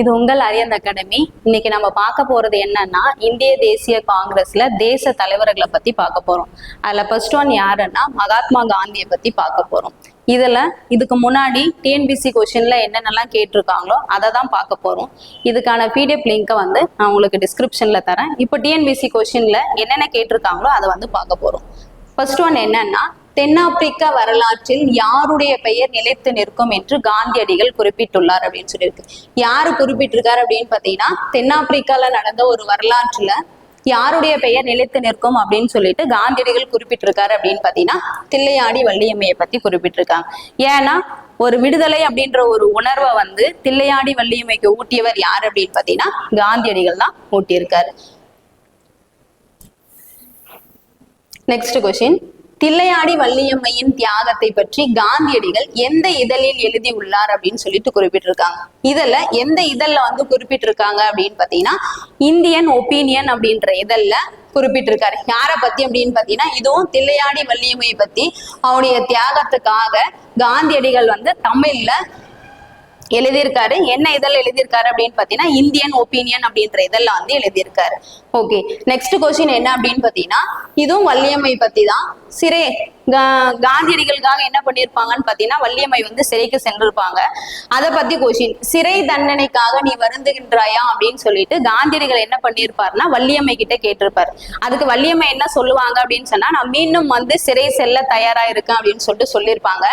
இது உங்கள் அரியந்த அகாடமி இன்னைக்கு நம்ம பார்க்க போறது என்னன்னா இந்திய தேசிய காங்கிரஸ்ல தேச தலைவர்களை பத்தி பார்க்க போறோம். அதுல ஃபர்ஸ்ட் ஒன் யாருன்னா மகாத்மா காந்தியை பத்தி பார்க்க போறோம். இதுல இதுக்கு முன்னாடி டிஎன்பிசி கொஸ்டின்ல என்னென்னலாம் கேட்டிருக்காங்களோ அதை தான் பார்க்க போறோம். இதுக்கான பிடிஎஃப் லிங்கை வந்து நான் உங்களுக்கு டிஸ்கிரிப்ஷன்ல தரேன். இப்போ டிஎன்பிசி கொஸ்டின்ல என்னென்ன கேட்டிருக்காங்களோ அதை வந்து பார்க்க போறோம். ஃபர்ஸ்ட் ஒன் என்னன்னா தென்னாப்பிரிக்க வரலாற்றில் யாருடைய பெயர் நிலைத்து நிற்கும் என்று காந்தியடிகள் குறிப்பிட்டுள்ளார் அப்படின்னு சொல்லியிருக்கு. யாரு குறிப்பிட்டிருக்காரு அப்படின்னு பாத்தீங்கன்னா தென்னாப்பிரிக்கால நடந்த ஒரு வரலாற்றுல யாருடைய பெயர் நிலைத்து நிற்கும் அப்படின்னு சொல்லிட்டு காந்தியடிகள் குறிப்பிட்டிருக்காரு அப்படின்னு பாத்தீங்கன்னா தில்லையாடி வள்ளியம்மையை பத்தி குறிப்பிட்டிருக்காங்க. ஏன்னா ஒரு விடுதலை அப்படின்ற ஒரு உணர்வை வந்து தில்லையாடி வள்ளியம்மைக்கு ஊட்டியவர் யார் அப்படின்னு பாத்தீங்கன்னா காந்தியடிகள் தான் ஊட்டியிருக்காரு. நெக்ஸ்ட் கொஸ்டின் தில்லையாடி வள்ளியம்மையின் தியாகத்தை பற்றி காந்தியடிகள் எந்த இதழில் எழுதி உள்ளார் அப்படின்னு சொல்லிட்டு குறிப்பிட்டிருக்காங்க. இதுல எந்த இதழ்ல வந்து குறிப்பிட்டிருக்காங்க அப்படின்னு பாத்தீங்கன்னா இந்தியன் ஒப்பீனியன் அப்படின்ற இதழ்ல குறிப்பிட்டிருக்காரு. யாரை பத்தி அப்படின்னு பாத்தீங்கன்னா இதுவும் தில்லையாடி வள்ளியம்மையை பத்தி அவனுடைய தியாகத்துக்காக காந்தியடிகள் வந்து தமிழ்ல எழுதியிருக்காரு. என்ன இதழ் எழுதியிருக்காரு அப்படின்னு பாத்தீங்கன்னா இந்தியன் ஒப்பீனியன் அப்படின்ற இதெல்லாம் வந்து எழுதியிருக்காரு. ஓகே நெக்ஸ்ட் கொஸ்டின் என்ன அப்படின்னு பாத்தீங்கன்னா இதுவும் வள்ளியம்மை பத்தி தான். சிறை காந்தியடிகளுக்காக என்ன பண்ணியிருப்பாங்கன்னு பாத்தீங்கன்னா வள்ளியம்மை வந்து சிறைக்கு சென்றிருப்பாங்க. அதை பத்தி கொஸ்டின் சிறை தண்டனைக்காக நீ வருந்துகின்றாயா அப்படின்னு சொல்லிட்டு காந்தியடிகள் என்ன பண்ணியிருப்பாருன்னா வள்ளியம்மை கிட்ட கேட்டிருப்பாரு. அதுக்கு வள்ளியம்மை என்ன சொல்லுவாங்க அப்படின்னு சொன்னா நான் மீண்டும் வந்து சிறை செல்ல தயாரா இருக்கேன் அப்படின்னு சொல்லிட்டு சொல்லியிருப்பாங்க.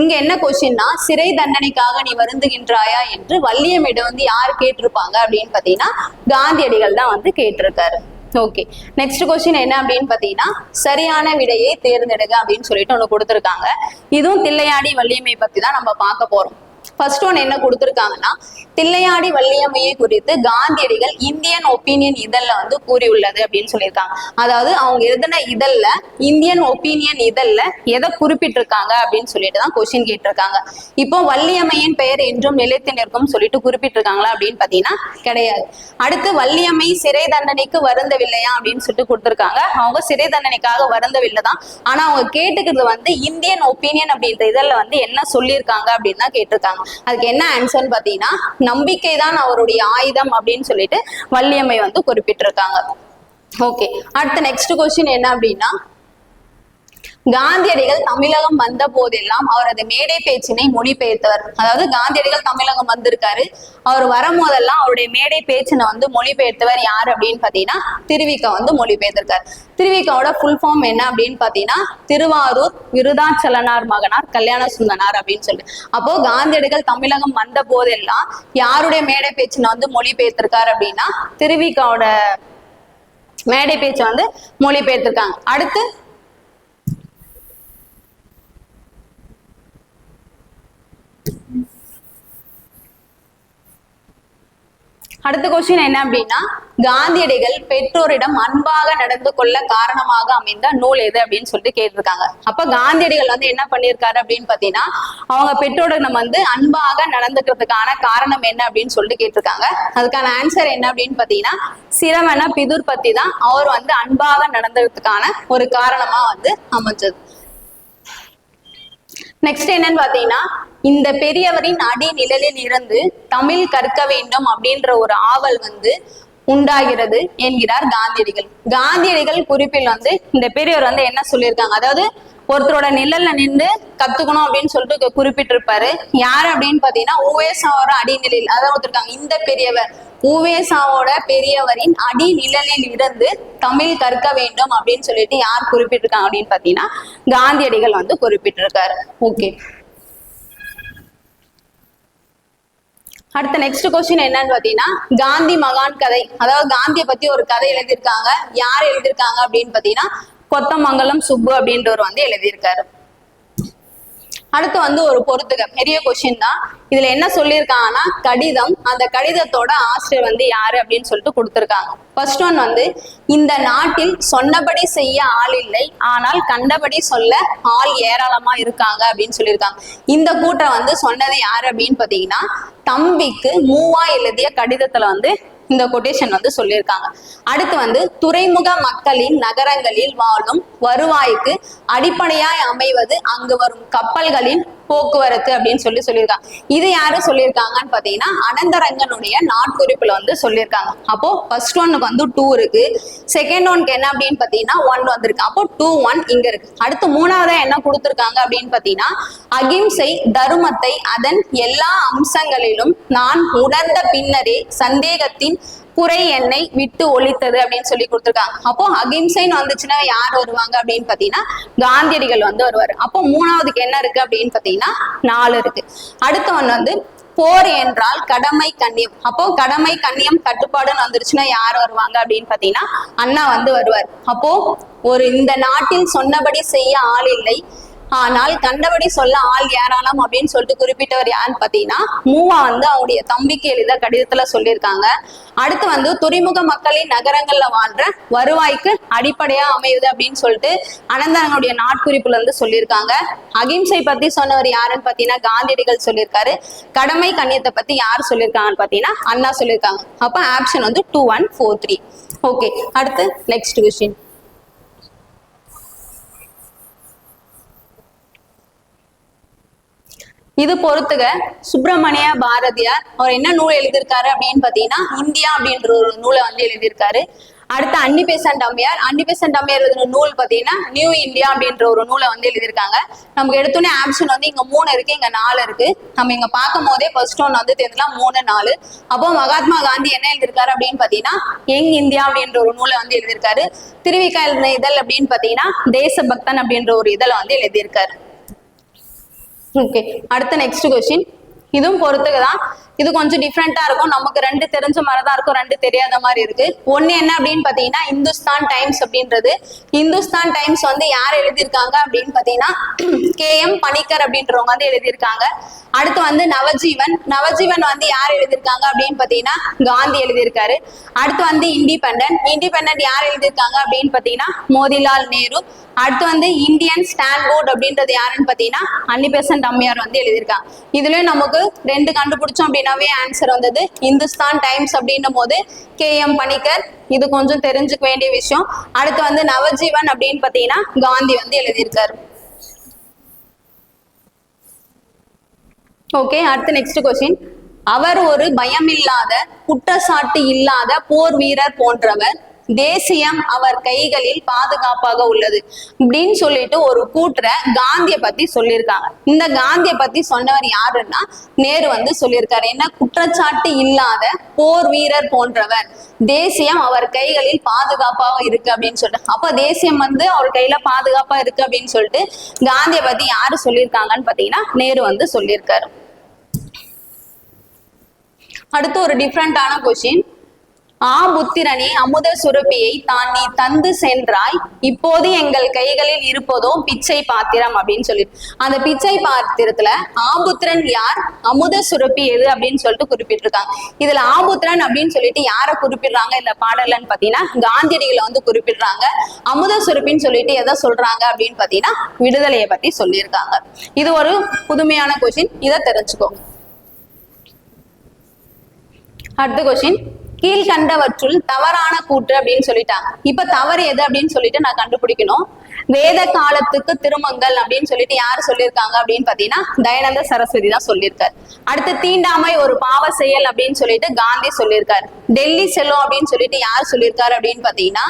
இங்க என்ன கொஸ்டின்னா சிறை தண்டனைக்காக நீ வருந்துகின்றாயா என்று வள்ளியம்மையிடம் வந்து யார் கேட்டிருப்பாங்க அப்படின்னு பாத்தீங்கன்னா காந்தியடிகள் தான் வந்து கேட்டிருக்காரு. ஓகே நெக்ஸ்ட் கொஸ்டின் என்ன அப்படின்னு பாத்தீங்கன்னா சரியான விடையை தேர்ந்தெடுங்க அப்படின்னு சொல்லிட்டு ஒண்ணு கொடுத்துருக்காங்க. இதுவும் தில்லையாடி வள்ளியம்மை பத்தி தான் நம்ம பார்க்க போறோம். ஃபர்ஸ்ட் ஒன் என்ன கொடுத்துருக்காங்கன்னா தில்லையாடி வள்ளியம்மையை குறித்து காந்தியடிகள் இந்தியன் ஒப்பீனியன் இதழ்ல வந்து கூறியுள்ளது அப்படின்னு சொல்லியிருக்காங்க. அதாவது அவங்க எழுதின இதழ்ல இந்தியன் ஒப்பீனியன் இதழ்ல எதை குறிப்பிட்டிருக்காங்க அப்படின்னு சொல்லிட்டு தான் கொஸ்டின் கேட்டிருக்காங்க. இப்போ வள்ளியம்மையின் பெயர் என்றும் நிலைத்து நிற்கும் சொல்லிட்டு குறிப்பிட்டிருக்காங்களா அப்படின்னு பாத்தீங்கன்னா கிடையாது. அடுத்து வள்ளியம்மை சிறை தண்டனைக்கு வருந்தவில்லையா அப்படின்னு சொல்லிட்டு கொடுத்துருக்காங்க. அவங்க சிறை தண்டனைக்காக வருந்தவில்லை தான். ஆனா அவங்க கேட்டுக்கிறது வந்து இந்தியன் ஒப்பீனியன் அப்படின்ற இதழ்ல வந்து என்ன சொல்லியிருக்காங்க அப்படின்னு தான் கேட்டிருக்காங்க. அதுக்கு என்ன ஆன்சர்னு பாத்தீங்கன்னா நம்பிக்கை தான் அவருடைய ஆயுதம் அப்படின்னு சொல்லிட்டு வள்ளியம்மை வந்து குறிப்பிட்டிருக்காங்க. ஓகே அடுத்த நெக்ஸ்ட் கொஸ்டின் என்ன அப்படின்னா காந்தியடிகள் தமிழகம் வந்த போதெல்லாம் அவரது மேடை பேச்சினை மொழிபெயர்த்தவர். அதாவது காந்தியடிகள் தமிழகம் வந்திருக்காரு. அவர் வரும்போதெல்லாம் அவருடைய மேடை பேச்சினை வந்து மொழிபெயர்த்தவர் யார் அப்படின்னு பாத்தீங்கன்னா திருவிக்கா வந்து மொழிபெயர்த்திருக்காரு. திருவிக்காவோட ஃபுல் ஃபார்ம் என்ன அப்படின்னு பாத்தீங்கன்னா திருவாரூர் விருதாச்சலனார் மகனார் கல்யாண சுந்தனார் அப்படின்னு சொல்லி. அப்போ காந்தியடிகள் தமிழகம் வந்த போதெல்லாம் யாருடைய மேடை பேச்சினை வந்து மொழிபெயர்த்திருக்காரு அப்படின்னா திருவிக்காவோட மேடை பேச்சை வந்து மொழிபெயர்த்திருக்காங்க. அடுத்து அடுத்த கொஸ்டின் என்ன அப்படின்னா காந்தியடிகள் பெற்றோரிடம் அன்பாக நடந்து கொள்ள காரணமாக அமைந்த நூல் எது அப்படின்னு சொல்லிட்டு கேட்டிருக்காங்க. அப்ப காந்தியடிகள் வந்து என்ன பண்ணியிருக்காரு அப்படின்னு பாத்தீங்கன்னா அவங்க பெற்றோரிடம் வந்து அன்பாக நடந்துக்கிறதுக்கான காரணம் என்ன அப்படின்னு சொல்லிட்டு கேட்டிருக்காங்க. அதுக்கான ஆன்சர் என்ன அப்படின்னு பாத்தீங்கன்னா சிரவண பிதுர் பத்தி தான் அவர் வந்து அன்பாக நடந்ததுக்கான ஒரு காரணமா வந்து அமைஞ்சது. நெக்ஸ்ட் என்னன்னு பாத்தீங்கன்னா இந்த பெரியவரின் அடிநிழலில் இருந்து தமிழ் கற்க வேண்டும் அப்படின்ற ஒரு ஆவல் வந்து உண்டாகிறது என்கிறார் காந்தியடிகள். காந்தியடிகள் குறிப்பில் வந்து இந்த பெரியவர் வந்து என்ன சொல்லியிருக்காங்க? அதாவது ஒருத்தரோட நிழல்ல நின்று கத்துக்கணும் அப்படின்னு சொல்லிட்டு குறிப்பிட்டிருப்பாரு. யார் அப்படின்னு பாத்தீங்கன்னா உவேசாவோட அடிநிலையில் அதாவது ஒருத்தருக்காங்க இந்த பெரியவர். ஊவேசாவோட பெரியவரின் அடி நிழலில் இருந்து தமிழ் கற்க வேண்டும் அப்படின்னு சொல்லிட்டு யார் குறிப்பிட்டிருக்காங்க அப்படின்னு பாத்தீங்கன்னா காந்தியடிகள் வந்து குறிப்பிட்டிருக்காரு. ஓகே அடுத்த நெக்ஸ்ட் கொஸ்டின் என்னன்னு பாத்தீங்கன்னா காந்தி மகான் கதை. அதாவது காந்தியை பத்தி ஒரு கதை எழுதியிருக்காங்க. யார் எழுதியிருக்காங்க அப்படின்னு பாத்தீங்கன்னா கொத்தமங்கலம் சுப்பு அப்படின்றவர் வந்து எழுதியிருக்காரு. அடுத்து வந்து ஒரு பொறுத்துக பெரிய கொஸ்டின் தான். இதுல என்ன சொல்லியிருக்காங்கன்னா கடிதம் அந்த கடிதத்தோட ஆசிரியர் வந்து யாரு அப்படின்னு சொல்லிட்டு கொடுத்துருக்காங்க. ஃபர்ஸ்ட் ஒன் வந்து இந்த நாட்டில் சொன்னபடி செய்ய ஆள் இல்லை ஆனால் கண்டபடி சொல்ல ஆள் ஏராளமா இருக்காங்க அப்படின்னு சொல்லியிருக்காங்க. இந்த கூட்டம் வந்து சொன்னது யாரு அப்படின்னு பாத்தீங்கன்னா தம்பிக்கு மூவா எழுதிய கடிதத்துல வந்து இந்த கொட்டேஷன் வந்து சொல்லியிருக்காங்க. அடுத்து வந்து துறைமுக மக்களின் நகரங்களில் வாழும் வருவாய்க்கு அடிப்படையாய் அமைவது அங்கு வரும் கப்பல்களின் போக்குவரத்து அப்படின்னு சொல்லி சொல்லியிருக்காங்க. இது யாரு சொல்லியிருக்காங்கன்னு பாத்தீங்கன்னா அனந்தரங்கனுடைய நாட்குறிப்புல வந்து சொல்லியிருக்காங்க. அப்போ ஃபர்ஸ்ட் ஒன்னுக்கு வந்து டூ இருக்கு. செகண்ட் ஒன்க்கு என்ன அப்படின்னு பாத்தீங்கன்னா ஒன் வந்திருக்கு. அப்போ டூ ஒன் இங்க இருக்கு. அடுத்து மூணாவதா என்ன கொடுத்துருக்காங்க அப்படின்னு பாத்தீங்கன்னா அகிம்சை தருமத்தை அதன் எல்லா அம்சங்களிலும் நான் உணர்ந்த பின்னரே சந்தேகத்தின் குறை எண்ணெய் விட்டு ஒழித்தது அப்படின்னு சொல்லி கொடுத்துருக்காங்க. அப்போ அகிம்சைன்னு வந்துச்சுன்னா யார் வருவாங்க அப்படின்னு பாத்தீங்கன்னா காந்தியடிகள் வந்து வருவார். அப்போ மூணாவதுக்கு என்ன இருக்கு அப்படின்னு பாத்தீங்கன்னா நாலு இருக்கு. அடுத்த ஒன்று வந்து போர் என்றால் கடமை கண்ணியம். அப்போ கடமை கண்ணியம் கட்டுப்பாடுன்னு வந்துருச்சுன்னா யார் வருவாங்க அப்படின்னு பாத்தீங்கன்னா அண்ணா வந்து வருவார். அப்போ ஒரு இந்த நாட்டில் சொன்னபடி செய்ய ஆள் இல்லை. ஆனால் கண்டபடி சொல்ல ஆள் யாராலாம் அப்படின்னு சொல்லிட்டு குறிப்பிட்டவர் யாருன்னு பாத்தீங்கன்னா மூவா வந்து அவருடைய தம்பிக்கு எழுத கடிதத்துல சொல்லியிருக்காங்க. அடுத்து வந்து துறைமுக மக்களின் நகரங்கள்ல வாழ்ற வருவாய்க்கு அடிப்படையா அமையுது அப்படின்னு சொல்லிட்டு அனந்தனுடைய நாட்குறிப்புல இருந்து சொல்லியிருக்காங்க. அகிம்சை பத்தி சொன்னவர் யாருன்னு பாத்தீங்கன்னா காந்தியடிகள் சொல்லியிருக்காரு. கடமை கண்ணியத்தை பத்தி யார் சொல்லியிருக்காங்கன்னு பாத்தீங்கன்னா அண்ணா சொல்லியிருக்காங்க. அப்ப ஆப்ஷன் வந்து two one four three okay அடுத்து நெக்ஸ்ட் கொஸ்டின் இது பொறுத்துக சுப்பிரமணிய பாரதியார் அவர் என்ன நூல் எழுதியிருக்காரு அப்படின்னு பாத்தீங்கன்னா இந்தியா அப்படின்ற ஒரு நூலை வந்து எழுதியிருக்காரு. அடுத்து அன்னிபேசன் அம்மையார். அன்னிபேசன் அம்மையார் எழுதின நூல் பாத்தீங்கன்னா நியூ இந்தியா அப்படின்ற ஒரு நூலை வந்து எழுதியிருக்காங்க. நமக்கு எடுத்தோன்னே ஆப்ஷன் வந்து இங்க மூணு இருக்கு இங்க நாலு இருக்கு. நம்ம இங்க பார்க்கும் போதே ஃபர்ஸ்ட் ஒன் வந்து தெரிஞ்சலாம் மூணு நாலு. அப்போ மகாத்மா காந்தி என்ன எழுதியிருக்காரு அப்படின்னு பாத்தீங்கன்னா யங் இந்தியா அப்படின்ற ஒரு நூலை வந்து எழுதியிருக்காரு. திருவிக்கா எழுதின இதழ் அப்படின்னு பாத்தீங்கன்னா தேசபக்தன் அப்படின்ற ஒரு இதழை வந்து எழுதியிருக்காரு. ஓகே அடுத்த நெக்ஸ்ட் கொஸ்டின் இதுவும் பொறுத்துக்கு தான் இது கொஞ்சம் டிஃப்ரெண்டா இருக்கும். நமக்கு ரெண்டு தெரிஞ்ச மாதிரி தான் இருக்கும். ரெண்டு தெரியாத மாதிரி இருக்கு. ஒன்னு என்ன அப்படின்னு பாத்தீங்கன்னா இந்துஸ்தான் டைம்ஸ் அப்படின்றது. இந்துஸ்தான் டைம்ஸ் வந்து யார் எழுதியிருக்காங்க அப்படின்னு பாத்தீங்கன்னா கே எம் பணிக்கர் அப்படின்றவங்க வந்து எழுதியிருக்காங்க. அடுத்து வந்து நவஜீவன். நவஜீவன் வந்து யார் எழுதியிருக்காங்க அப்படின்னு பாத்தீங்கன்னா காந்தி எழுதியிருக்காரு. அடுத்து வந்து இண்டிபெண்டன்ட் இண்டிபெண்டன்ட் யார் எழுதியிருக்காங்க அப்படின்னு பாத்தீங்கன்னா மோதிலால் நேரு. அடுத்து வந்து இந்தியன் ஸ்டாண்ட் போர்ட் அப்படின்றது யாருன்னு பாத்தீங்கன்னா அன்னிபெசன்ட் அம்மையார் வந்து எழுதியிருக்காங்க. இதுலயும் நமக்கு ரெண்டு கண்டுபிடிச்சோம் அப்படின்னாவே ஆன்சர் வந்தது. இந்துஸ்தான் டைம்ஸ் அப்படின்னும் போது கே எம் பணிக்கர் இது கொஞ்சம் தெரிஞ்சுக்க வேண்டிய விஷயம். அடுத்து வந்து நவஜீவன் அப்படின்னு பாத்தீங்கன்னா காந்தி வந்து எழுதியிருக்காரு. ஓகே அடுத்து நெக்ஸ்ட் கொஸ்டின் அவர் ஒரு பயமில்லாத குற்றச்சாட்டு இல்லாத போர் வீரர் போன்றவர் தேசியம் அவர் கைகளில் பாதுகாப்பாக உள்ளது. அப்படின்னு சொல்லிட்டு ஒரு கூட்டுற காந்திய பத்தி சொல்லியிருக்காங்க. இந்த காந்திய பத்தி சொன்னவர் யாருன்னா நேரு வந்து சொல்லியிருக்காரு. என்ன? குற்றச்சாட்டு இல்லாத போர் வீரர் போன்றவர். தேசியம் அவர் கைகளில் பாதுகாப்பாக இருக்கு அப்படின்னு சொல்லிட்டு. அப்ப தேசியம் வந்து அவர் கையில பாதுகாப்பா இருக்கு அப்படின்னு சொல்லிட்டு காந்திய பத்தி யாரு சொல்லியிருக்காங்கன்னு பாத்தீங்கன்னா நேரு வந்து சொல்லியிருக்காரு. அடுத்து ஒரு டிஃப்ரெண்டான கொஸ்டின் ஆபுத்திரனே அமுத சுரப்பியை தான் நீ தந்து சென்றாய். இப்போது எங்கள் கைகளில் இருப்பதோ பிச்சை பாத்திரம் அப்படின்னு சொல்லி. அந்த பிச்சை பாத்திரத்துல ஆபுத்திரன் யார்? அமுத சுரப்பி எது அப்படின்னு சொல்லிட்டு குறிப்பிட்டிருக்காங்க. இதுல ஆபுத்திரன் அப்படின்னு சொல்லிட்டு யாரை குறிப்பிடுறாங்க? இந்த பாடலன்னு பாத்தீங்கன்னா காந்தியடிகளை வந்து குறிப்பிடுறாங்க. அமுத சுரப்பின்னு சொல்லிட்டு எதை சொல்றாங்க அப்படின்னு பாத்தீங்கன்னா விடுதலையை பத்தி சொல்லியிருக்காங்க. இது ஒரு புதுமையான கொஸ்டின் இதை தெரிஞ்சுக்கோங்க அடுத்த கொஸ்டின் கீழ்கண்டவற்றுள் தவறான கூற்று அப்படின்னு சொல்லிட்டாங்க. இப்ப தவறு எது அப்படின்னு சொல்லிட்டு நான் கண்டுபிடிக்கணும். வேத காலத்துக்கு திருமங்கள் அப்படின்னு சொல்லிட்டு யார் சொல்லியிருக்காங்க அப்படின்னு பாத்தீங்கன்னா தயானந்த சரஸ்வதி தான் சொல்லியிருக்காரு. அடுத்து தீண்டாமை ஒரு பாவ செயல் அப்படின்னு சொல்லிட்டு காந்தி சொல்லியிருக்காரு. டெல்லி செல்லும் அப்படின்னு சொல்லிட்டு யார் சொல்லியிருக்காரு அப்படின்னு பாத்தீங்கன்னா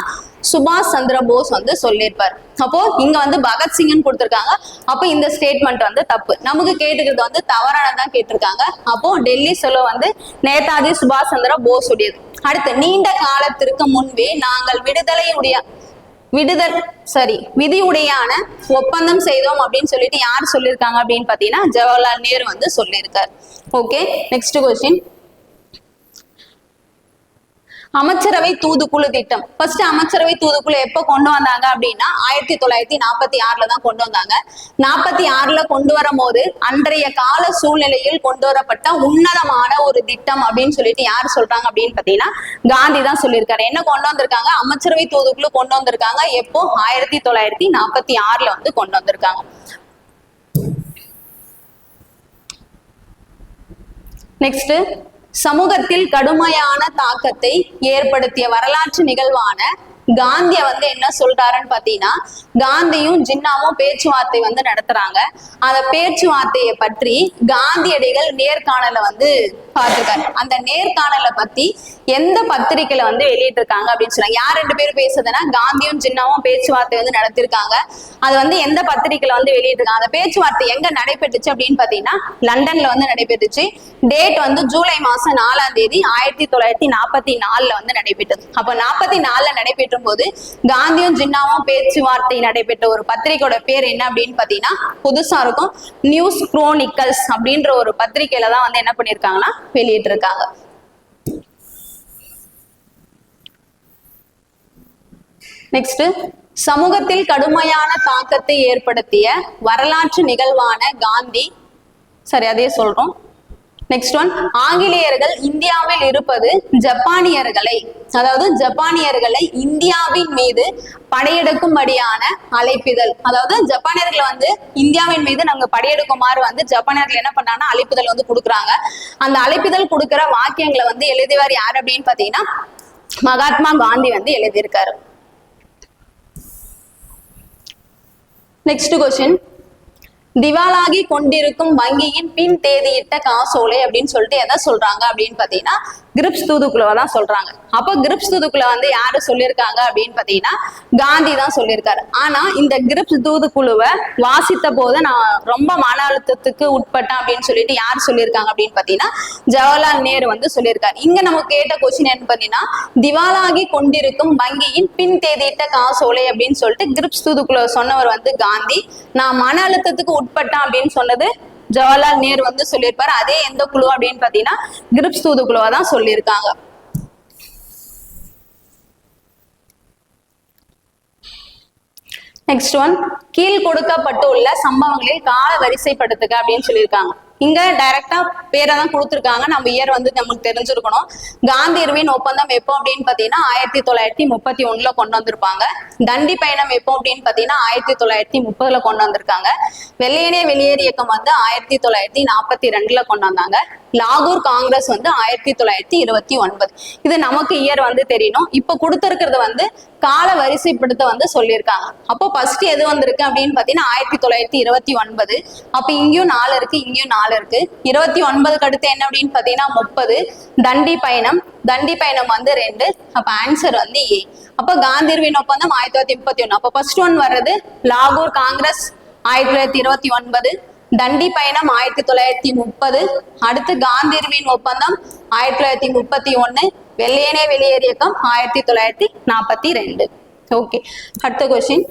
சுபாஷ் சந்திர போஸ் வந்து சொல்லியிருப்பார். அப்போ இங்க வந்து பகத்சிங்னு கொடுத்திருக்காங்க. அப்போ இந்த ஸ்டேட்மெண்ட் வந்து தப்பு. நமக்கு கேட்டுக்கிறது வந்து தவறானதான் கேட்டிருக்காங்க. அப்போ டெல்லி செலவு வந்து நேதாஜி சுபாஷ் சந்திர போஸ் உடையது அடுத்து நீண்ட காலத்திற்கு முன்பே நாங்கள் விடுதலை உடைய விடுதல் சரி விதியுடையான ஒப்பந்தம் செய்தோம் அப்படின்னு சொல்லிட்டு யார் சொல்லியிருக்காங்க அப்படின்னு பாத்தீங்கன்னா ஜவஹர்லால் நேரு வந்து சொல்லியிருக்காரு. ஓகே நெக்ஸ்ட் கொஸ்டின் அமைச்சரவை தூதுக்குழு திட்டம். ஃபர்ஸ்ட் அமைச்சரவை தூதுக்குழு எப்ப கொண்டு வந்தாங்க அப்படின்னா ஆயிரத்தி தொள்ளாயிரத்தி நாற்பத்தி ஆறுல தான் கொண்டு வந்தாங்க. நாற்பத்தி ஆறுல கொண்டு வரும்போது அன்றைய கால சூழ்நிலையில் கொண்டு வரப்பட்ட உன்னதமான ஒரு திட்டம் அப்படின்னு சொல்லிட்டு யார் சொல்றாங்க அப்படின்னு பாத்தீங்கன்னா காந்தி தான் சொல்லியிருக்காரு. என்ன கொண்டு வந்திருக்காங்க? அமைச்சரவை தூதுக்குழு கொண்டு வந்திருக்காங்க. எப்போ? ஆயிரத்தி தொள்ளாயிரத்தி நாற்பத்தி ஆறுல வந்து கொண்டு வந்திருக்காங்க. நெக்ஸ்ட் சமூகத்தில் கடுமையான தாக்கத்தை ஏற்படுத்திய வரலாற்று நிகழ்வான காந்திய வந்து என்ன சொல்றாருன்னு பாத்தீங்கன்னா காந்தியும் ஜின்னாவும் பேச்சுவார்த்தை வந்து நடத்துறாங்க. அந்த பேச்சுவார்த்தையை பற்றி காந்தியடிகள் நேர்காணல வந்து பார்த்துருக்காரு. அந்த நேர்காணலை பத்தி எந்த பத்திரிகையில வந்து வெளியிட்டிருக்காங்க அப்படின்னு சொன்னாங்க யார் ரெண்டு பேரும் பேசுதுன்னா காந்தியும் ஜின்னாவும் பேச்சுவார்த்தை வந்து நடத்திருக்காங்க அது வந்து எந்த பத்திரிகையில வந்து வெளியிட்டிருக்காங்க? அந்த பேச்சுவார்த்தை எங்க நடைபெற்றுச்சு அப்படின்னு பாத்தீங்கன்னா லண்டன்ல வந்து நடைபெற்றுச்சு. டேட் வந்து ஜூலை மாசம் நாலாம் தேதி ஆயிரத்தி தொள்ளாயிரத்தி நாற்பத்தி நாலுல வந்து நடைபெற்றது. அப்ப நாற்பத்தி நாலுல நடைபெற்றும் போது காந்தியும் ஜின்னாவும் பேச்சுவார்த்தை நடைபெற்ற ஒரு பத்திரிகையோட பேர் என்ன அப்படின்னு பாத்தீங்கன்னா புதுசா இருக்கும். நியூஸ் குரோனிக்கல்ஸ் அப்படின்ற ஒரு பத்திரிகையில தான் வந்து என்ன பண்ணிருக்காங்கன்னா வெளியிட்டிருக்காங்க. நெக்ஸ்ட் சமூகத்தில் கடுமையான தாக்கத்தை ஏற்படுத்திய வரலாற்று நிகழ்வான காந்தி. சரி அதே சொல்றோம். நெக்ஸ்ட் ஒன் ஆங்கிலேயர்கள் இந்தியாவில் இருப்பது ஜப்பானியர்களை அதாவது ஜப்பானியர்களை இந்தியாவின் மீது படையெடுக்கும்படியான அழைப்பிதழ். அதாவது ஜப்பானியர்கள் வந்து இந்தியாவின் மீது நாங்க படையெடுக்குமாறு வந்து ஜப்பானியர்கள் என்ன பண்ணாங்கன்னா அழைப்பிதழ் வந்து கொடுக்குறாங்க. அந்த அழைப்பிதழ் கொடுக்கிற வாக்கியங்களை வந்து எழுதியவர் யார் அப்படின்னு பாத்தீங்கன்னா மகாத்மா காந்தி வந்து எழுதியிருக்காரு. நெக்ஸ்ட் கொஸ்டின் திவாலாகி கொண்டிருக்கும் வங்கியின் பின் தேதியிட்ட காசோலை அப்படின்னு சொல்லிட்டு எதை சொல்றாங்க அப்படின்னு பாத்தீங்கன்னா கிரிப்ஸ் தூதுக்குழுவை தான் சொல்றாங்க. அப்போ கிரிப்ஸ் தூதுக்குள்ள வந்து யாரு சொல்லியிருக்காங்க அப்படின்னு பாத்தீங்கன்னா காந்தி தான் சொல்லியிருக்காரு. ஆனா இந்த கிரிப்ஸ் தூதுக்குழுவை வாசித்த போது நான் ரொம்ப மன அழுத்தத்துக்கு உட்பட்டேன் அப்படின்னு சொல்லிட்டு யார் சொல்லியிருக்காங்க அப்படின்னு பாத்தீங்கன்னா ஜவஹர்லால் நேரு வந்து சொல்லியிருக்காரு. இங்க நம்ம கேட்ட கொஸ்டின் என்ன பாத்தீங்கன்னா திவாலாகி கொண்டிருக்கும் வங்கியின் பின் தேதியிட்ட காசோலை அப்படின்னு சொல்லிட்டு கிரிப்ஸ் தூதுக்குள்ள சொன்னவர் வந்து காந்தி. நான் மன அழுத்தத்துக்கு உட்பட்டான் அப்படின்னு சொன்னது ஜவஹர்லால் நேரு வந்து சொல்லியிருப்பாரு. அதே எந்த குழு அப்படின்னு பாத்தீங்கன்னா கிரிப்ஸ் தூது குழுவா தான் சொல்லியிருக்காங்க. நெக்ஸ்ட் ஒன் கீழ் கொடுக்கப்பட்டுள்ள சம்பவங்களில் கால வரிசைப்படுத்துக அப்படின்னு சொல்லியிருக்காங்க. இங்க டைரக்டா பேரை தான் கொடுத்துருக்காங்க. நம்ம இயர் வந்து நமக்கு தெரிஞ்சிருக்கணும். காந்தி இருவின் ஒப்பந்தம் எப்போ அப்படின்னு பாத்தீங்கன்னா ஆயிரத்தி தொள்ளாயிரத்தி முப்பத்தி ஒண்ணுல கொண்டு வந்திருப்பாங்க. தண்டி பயணம் எப்போ அப்படின்னு பாத்தீங்கன்னா ஆயிரத்தி தொள்ளாயிரத்தி முப்பதுல கொண்டு வந்திருக்காங்க. வெள்ளையனே வெளியேறு இயக்கம் வந்து ஆயிரத்தி தொள்ளாயிரத்தி நாற்பத்தி ரெண்டுல கொண்டு வந்தாங்க. லாகூர் காங்கிரஸ் வந்து ஆயிரத்தி தொள்ளாயிரத்தி இருபத்தி ஒன்பது. இது நமக்கு இயர் வந்து தெரியணும். இப்ப கொடுத்திருக்கிறது வந்து கால வரிசைப்படுத்த வந்து சொல்லியிருக்காங்க. அப்போ ஃபர்ஸ்ட் எது வந்திருக்கு அப்படின்னு பாத்தீங்கன்னா ஆயிரத்தி தொள்ளாயிரத்தி இருபத்தி ஒன்பது. அப்ப இங்கேயும் நாலு இருக்கு இங்கேயும் நாலு இருக்கு. இருபத்தி ஒன்பதுக்கு அடுத்து என்ன அப்படின்னு பாத்தீங்கன்னா முப்பது. தண்டி பயணம் தண்டி பயணம் வந்து ரெண்டு. அப்ப ஆன்சர் வந்து ஏ அப்ப காந்திர்வின் ஒப்பந்தம் ஆயிரத்தி தொள்ளாயிரத்தி முப்பத்தி ஒன்று. அப்ப ஃபர்ஸ்ட் ஒன் வர்றது லாகூர் காங்கிரஸ் ஆயிரத்தி தொள்ளாயிரத்தி இருபத்தி ஒன்பது. தண்டி பயணம் ஆயிரத்தி தொள்ளாயிரத்தி முப்பது. அடுத்து காந்திர்வின் ஒப்பந்தம் ஆயிரத்தி தொள்ளாயிரத்தி முப்பத்தி ஒன்று. வெள்ளையனே வெளியேறு இயக்கம் ஆயிரத்தி தொள்ளாயிரத்தி நாற்பத்தி ரெண்டு. ஓகே அடுத்த கொஸ்டின்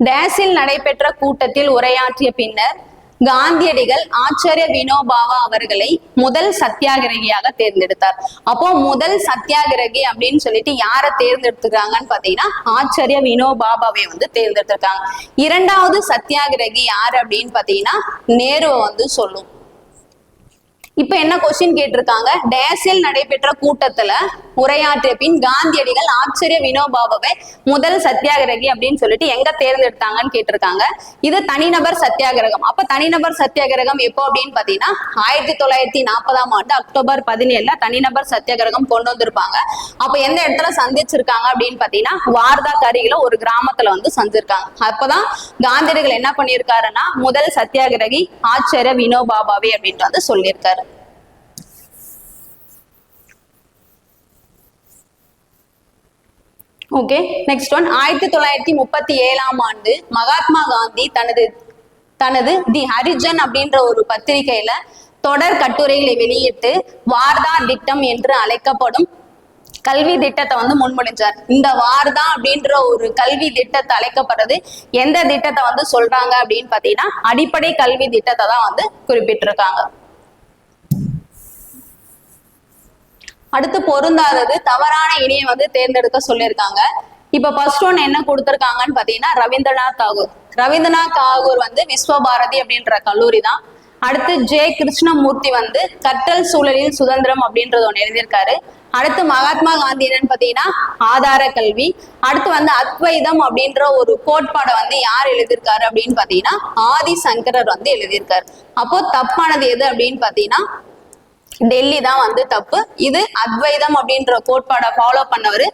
டேஸில் நடைபெற்ற கூட்டத்தில் உரையாற்றிய பின்னர் காந்தியடிகள் ஆச்சாரிய வினோபாவா அவர்களை முதல் சத்தியாகிரகியாக தேர்ந்தெடுத்தார். அப்போ முதல் சத்தியாகிரகி அப்படின்னு சொல்லிட்டு யாரை தேர்ந்தெடுத்துக்கிறாங்கன்னு பாத்தீங்கன்னா ஆச்சாரிய வினோபாபாவை வந்து தேர்ந்தெடுத்திருக்காங்க. இரண்டாவது சத்தியாகிரகி யார் அப்படின்னு பாத்தீங்கன்னா நேருவை வந்து சொல்லும். இப்ப என்ன கொஸ்டின் கேட்டிருக்காங்க? டேஸில் நடைபெற்ற கூட்டத்துல உரையாற்றிய பின் காந்தியடிகள் ஆச்சரிய வினோபாவை முதல் சத்தியாகிரகி அப்படின்னு சொல்லிட்டு எங்க தேர்ந்தெடுத்தாங்கன்னு கேட்டிருக்காங்க. இது தனிநபர் சத்தியாகிரகம். அப்ப தனிநபர் சத்தியாகிரகம் எப்போ அப்படின்னு பாத்தீங்கன்னா ஆயிரத்தி தொள்ளாயிரத்தி நாற்பதாம் ஆண்டு அக்டோபர் பதினேழுல தனிநபர் சத்தியாகிரகம் கொண்டு வந்திருப்பாங்க. அப்ப எந்த இடத்துல சந்திச்சிருக்காங்க அப்படின்னு பாத்தீங்கன்னா வார்தா கரியில ஒரு கிராமத்துல வந்து சந்திருக்காங்க. அப்பதான் காந்தியடிகள் என்ன பண்ணியிருக்காருன்னா முதல் சத்தியாகிரகி ஆச்சரிய வினோபாபாவே அப்படின்ட்டு வந்து சொல்லியிருக்காரு. ஓகே நெக்ஸ்ட் ஒன் ஆயிரத்தி தொள்ளாயிரத்தி முப்பத்தி ஏழாம் ஆண்டு மகாத்மா காந்தி தனது தனது தி ஹரிஜன் அப்படின்ற ஒரு பத்திரிகையில தொடர் கட்டுரைகளை வெளியிட்டு வார்தா திட்டம் என்று அழைக்கப்படும் கல்வி திட்டத்தை வந்து முன்மொழிஞ்சார். இந்த வார்தா அப்படின்ற ஒரு கல்வி திட்டத்தை அழைக்கப்படுறது எந்த திட்டத்தை வந்து சொல்றாங்க அப்படின்னு பாத்தீங்கன்னா அடிப்படை கல்வி திட்டத்தை தான் வந்து குறிப்பிட்டிருக்காங்க. அடுத்து பொருந்தாதது தவறான இணையை வந்து தேர்ந்தெடுக்க சொல்லியிருக்காங்க. இப்ப ஃபர்ஸ்ட் ஒன் என்ன கொடுத்துருக்காங்கன்னு பாத்தீங்கன்னா ரவீந்திரநாத் தாகூர். ரவீந்திரநாத் தாகூர் வந்து விஸ்வபாரதி அப்படின்ற கல்லூரி தான் அடுத்து ஜே கிருஷ்ணமூர்த்தி வந்து கட்டல் சூழலில் சுதந்திரம் அப்படின்றது ஒன்று எழுதியிருக்காரு. அடுத்து மகாத்மா காந்தி என்னன்னு பாத்தீங்கன்னா ஆதார கல்வி. அடுத்து வந்து அத்வைதம் அப்படின்ற ஒரு கோட்பாடை வந்து யார் எழுதியிருக்காரு அப்படின்னு பாத்தீங்கன்னா ஆதி சங்கரர் வந்து எழுதியிருக்காரு. அப்போ தப்பானது எது அப்படின்னு பாத்தீங்கன்னா டெல்லி தான் வந்து தப்பு. இது அத்வைதம் அப்படின்ற கோட்பாடை ஃபாலோ பண்ணவர்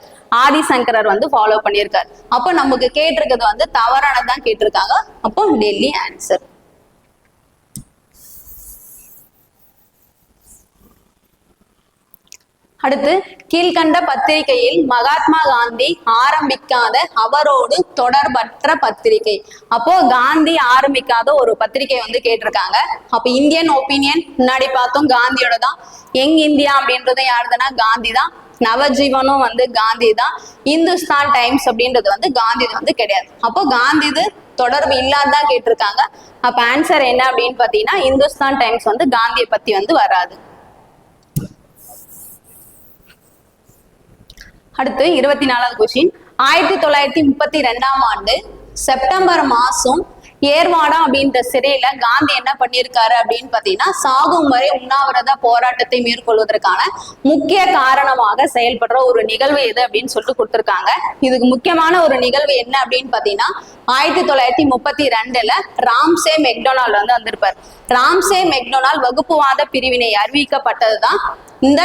ஆதிசங்கரர் வந்து ஃபாலோ பண்ணியிருக்காரு. அப்போ நமக்கு கேட்டிருக்கிறது வந்து தவறானதான் கேட்டிருக்காங்க. அப்போ டெல்லி ஆன்சர் அடுத்து கீழ்கண்ட பத்திரிகையில் மகாத்மா காந்தி ஆரம்பிக்காத அவரோடு தொடர்பற்ற பத்திரிகை. அப்போ காந்தி ஆரம்பிக்காத ஒரு பத்திரிகை வந்து கேட்டிருக்காங்க. அப்ப இந்தியன் ஒப்பீனியன் முன்னாடி பார்த்தோம் காந்தியோட தான் எங் இந்தியா அப்படின்றது யாருதுன்னா காந்தி தான் நவஜீவனும் வந்து காந்தி தான் இந்துஸ்தான் டைம்ஸ் அப்படின்றது வந்து காந்தி வந்து கிடையாது. அப்போ காந்தி இது தொடர்பு இல்லாதான் கேட்டிருக்காங்க. அப்ப ஆன்சர் என்ன அப்படின்னு பாத்தீங்கன்னா இந்துஸ்தான் டைம்ஸ் வந்து காந்தியை பத்தி வந்து வராது. அடுத்து இருபத்தி நாலாவது கொஸ்டின் ஆயிரத்தி தொள்ளாயிரத்தி முப்பத்தி ரெண்டாம் ஆண்டு செப்டம்பர் மாசம் ஏர்வாடா அப்படின்ற சிறையில காந்தி என்ன பண்ணியிருக்காரு அப்படின்னு பாத்தீங்கன்னா சாகும் வரை உண்ணாவிரத போராட்டத்தை மேற்கொள்வதற்கான முக்கிய காரணமாக செயல்படுற ஒரு நிகழ்வு எது அப்படின்னு சொல்லிட்டு கொடுத்திருக்காங்க. இதுக்கு முக்கியமான ஒரு நிகழ்வு என்ன அப்படின்னு பாத்தீங்கன்னா ஆயிரத்தி தொள்ளாயிரத்தி முப்பத்தி ரெண்டுல ராம்சே மெக்டொனால்ட் வந்து வந்திருப்பார். ராம்சே மெக்டொனால்ட் வகுப்புவாத பிரிவினை அறிவிக்கப்பட்டதுதான். இந்த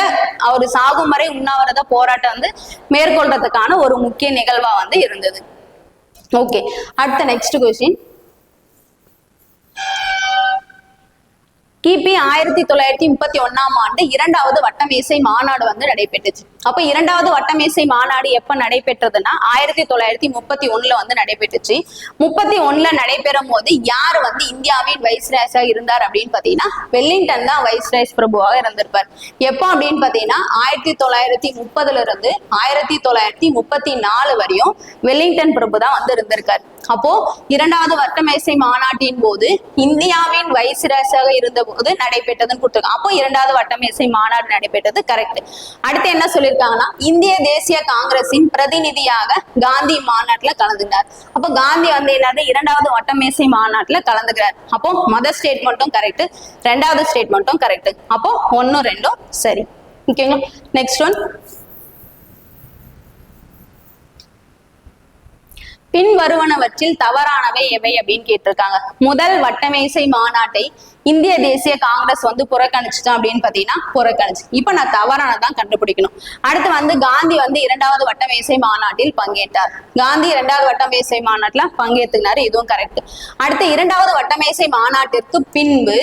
அவர் சாகும் வரை உண்ணாவிரத போராட்டம் வந்து மேற்கொள்றதுக்கான ஒரு முக்கிய நிகழ்வா வந்து இருந்தது. ஓகே அடுத்த நெக்ஸ்ட் கொஸ்டின் கிபி ஆயிரத்தி தொள்ளாயிரத்தி முப்பத்தி ஒன்னாம் ஆண்டு இரண்டாவது வட்டமேசை மாநாடு வந்து நடைபெற்றுச்சு அப்ப இரண்டாவது வட்டமேசை மாநாடு எப்ப நடைபெற்றதுன்னா ஆயிரத்தி தொள்ளாயிரத்தி முப்பத்தி ஒண்ணுல வந்து நடைபெற்றுச்சு. முப்பத்தி ஒண்ணுல நடைபெறும் போது யார் வந்து இந்தியாவின் வைஸ்ராயஸா இருந்தார் அப்படின்னு பாத்தீங்கன்னா வெல்லிங்டன் தான் வைஸ்ராய்ஸ் பிரபுவாக இருந்திருப்பார். எப்போ அப்படின்னு பாத்தீங்கன்னா ஆயிரத்தி தொள்ளாயிரத்தி முப்பதுல இருந்து ஆயிரத்தி தொள்ளாயிரத்தி முப்பத்தி நாலு வரையும் வெல்லிங்டன் பிரபு தான் வந்து இருந்திருக்காரு. அப்போ இரண்டாவது வட்டமேசை மாநாட்டின் போது இந்தியாவின் வைசிரஸாக இருந்த போது நடைபெற்றதுன்னு கொடுத்துருக்காங்க அப்போ இரண்டாவது வட்டமேசை மாநாடு நடைபெற்றது கரெக்ட் அடுத்து என்ன சொல்லியிருக்காங்கன்னா இந்திய தேசிய காங்கிரசின் பிரதிநிதியாக காந்தி மாநாட்டுல கலந்துக்கிறார் அப்போ காந்தி வந்து என்னது? இரண்டாவது வட்டமேசை மாநாட்டுல கலந்துக்கிறார். அப்போ மொதல் ஸ்டேட்மெண்ட்டும் கரெக்ட் ரெண்டாவது ஸ்டேட்மெண்ட்டும் கரெக்ட் அப்போ ஒன்னும் ரெண்டும் சரி. ஓகேங்களா நெக்ஸ்ட் ஒன் பின் வருவனவற்றில் தவறானவை எவை அப்படின்னு கேட்டிருக்காங்க. முதல் வட்டமேசை மாநாட்டை இந்திய தேசிய காங்கிரஸ் வந்து புறக்கணிச்சுட்டா அப்படின்னு பாத்தீங்கன்னா புறக்கணிச்சு. இப்ப நான் தவறானதான் கண்டுபிடிக்கணும். அடுத்து வந்து காந்தி வந்து இரண்டாவது வட்டமேசை மாநாட்டில் பங்கேற்றார். காந்தி இரண்டாவது வட்டமேசை மாநாட்டில் பங்கேற்றுனாரு இதுவும் கரெக்ட் அடுத்து இரண்டாவது வட்டமேசை மாநாட்டிற்கு பின்பு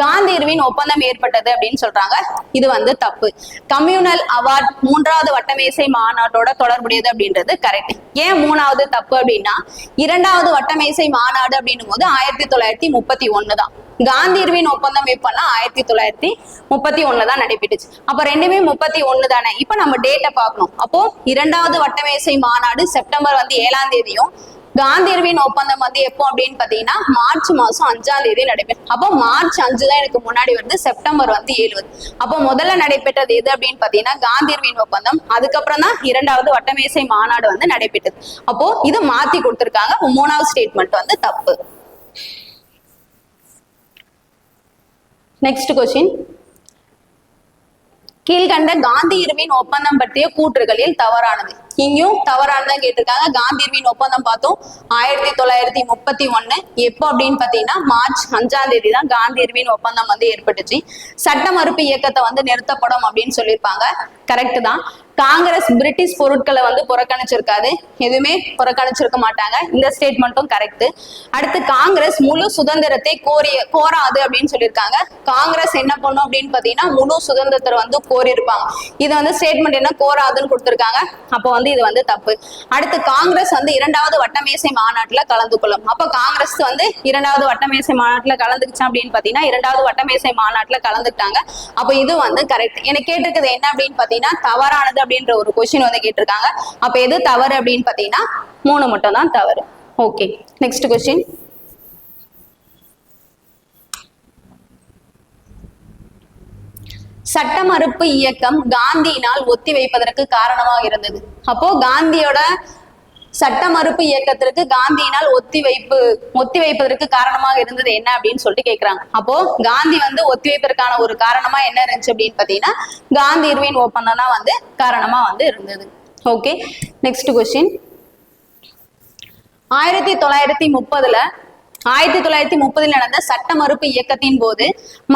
காந்தி இருவின் ஒப்பந்தம் ஏற்பட்டது அப்படின்னு சொல்றாங்க. இது வந்து தப்பு. கம்யூனல் அவார்ட் மூன்றாவது வட்டமேசை மாநாட்டோட தொடர்புடையது அப்படின்றது கரெக்ட் ஏன் மூணாவது தப்பு அப்படின்னா இரண்டாவது வட்டமேசை மாநாடு அப்படின்னும் போது ஆயிரத்தி தொள்ளாயிரத்தி முப்பத்தி ஒன்னு தான். காந்தி இருவின் ஒப்பந்தம் எப்பெல்லாம் ஆயிரத்தி தொள்ளாயிரத்தி முப்பத்தி ஒண்ணுல தான் நடைபெற்றுச்சு. அப்ப ரெண்டுமே முப்பத்தி ஒண்ணு தானே. இப்ப நம்ம டேட்டை பார்க்கணும். அப்போ இரண்டாவது வட்டமேசை மாநாடு செப்டம்பர் வந்து ஏழாம் தேதியும் காந்தியருவின் ஒப்பந்தம் வந்து எப்போ அப்படின்னு பாத்தீங்கன்னா மார்ச் மாசம் அஞ்சாம் தேதி நடைபெறும் அப்போ மார்ச் அஞ்சு தான் எனக்கு முன்னாடி வந்து செப்டம்பர் வந்து ஏழு அப்போ முதல்ல நடைபெற்றது எது அப்படின்னு பாத்தீங்கன்னா காந்தியருவின் ஒப்பந்தம். அதுக்கப்புறம் தான் இரண்டாவது வட்டமேசை மாநாடு வந்து நடைபெற்றது. அப்போ இது மாத்தி கொடுத்திருக்காங்க. மூணாவது ஸ்டேட்மெண்ட் வந்து தப்பு. நெக்ஸ்ட் கொஸ்டின் கீழ்கண்ட காந்தி இருவின் ஒப்பந்தம் பற்றிய கூற்றுகளில் தவறானது. இங்கேயும் தவறானதான் கேட்டிருக்காங்க. காந்தியர்வின் ஒப்பந்தம் பார்த்தோம். ஆயிரத்தி தொள்ளாயிரத்தி முப்பத்தி ஒண்ணு எப்போ அப்படின்னு பாத்தீங்கன்னா மார்ச் அஞ்சாம் தேதி தான் காந்தி ஒப்பந்தம் வந்து ஏற்பட்டுச்சு. சட்ட மறுப்பு இயக்கத்தை வந்து நிறுத்தப்படும் அப்படின்னு சொல்லியிருப்பாங்க. கரெக்ட் தான். காங்கிரஸ் பிரிட்டிஷ் பொருட்களை வந்து புறக்கணிச்சிருக்காது. எதுவுமே புறக்கணிச்சிருக்க மாட்டாங்க. இந்த ஸ்டேட்மெண்ட்டும் கரெக்ட் அடுத்து காங்கிரஸ் முழு சுதந்திரத்தை கோரிய கோராது அப்படின்னு சொல்லியிருக்காங்க. காங்கிரஸ் என்ன பண்ணும் அப்படின்னு பாத்தீங்கன்னா முழு சுதந்திரத்தை வந்து கோரியிருப்பாங்க. இது வந்து ஸ்டேட்மெண்ட் என்ன? கோராதுன்னு கொடுத்துருக்காங்க. அப்போ வந்து இது வந்து தப்பு. அடுத்து காங்கிரஸ் வந்து இரண்டாவது வட்டமேசை மாநாட்டுல கலந்து கொள்ளும். அப்ப காங்கிரஸ் வந்து இரண்டாவது வட்டமேசை மாநாட்டுல கலந்துக்குச்சு அப்படின்னு பாத்தீங்கன்னா இரண்டாவது வட்டமேசை மாநாட்டுல கலந்துக்கிட்டாங்க. அப்போ இது வந்து கரெக்ட் எனக்கு கேட்டிருக்கிறது என்ன அப்படின்னு பாத்தீங்கன்னா தவறானது அப்படின்ற ஒரு கொஸ்டின் வந்து கேட்டிருக்காங்க. அப்ப எது தவறு அப்படின்னு பாத்தீங்கன்னா மூணு மட்டும் தான் தவறு. ஓகே நெக்ஸ்ட் கொஸ்டின் சட்ட மறுப்பு இயக்கம் காந்தியினால் ஒத்தி வைப்பதற்கு காரணமாக இருந்தது. அப்போ காந்தியோட சட்ட மறுப்பு இயக்கத்திற்கு காந்தியினால் ஒத்தி வைப்பு ஒத்தி வைப்பதற்கு காரணமாக இருந்தது என்ன அப்படின்னு சொல்லிட்டு கேக்குறாங்க. அப்போ காந்தி வந்து ஒத்தி வைப்பதற்கான ஒரு காரணமா என்ன இருந்துச்சு அப்படின்னு பாத்தீங்கன்னா காந்தி இருவின் ஒப்பந்தம் தான் வந்து காரணமா வந்து இருந்தது. ஓகே நெக்ஸ்ட் கொஸ்டின் ஆயிரத்தி தொள்ளாயிரத்தி முப்பதுல ஆயிரத்தி தொள்ளாயிரத்தி முப்பதில் நடந்த சட்ட மறுப்பு இயக்கத்தின் போது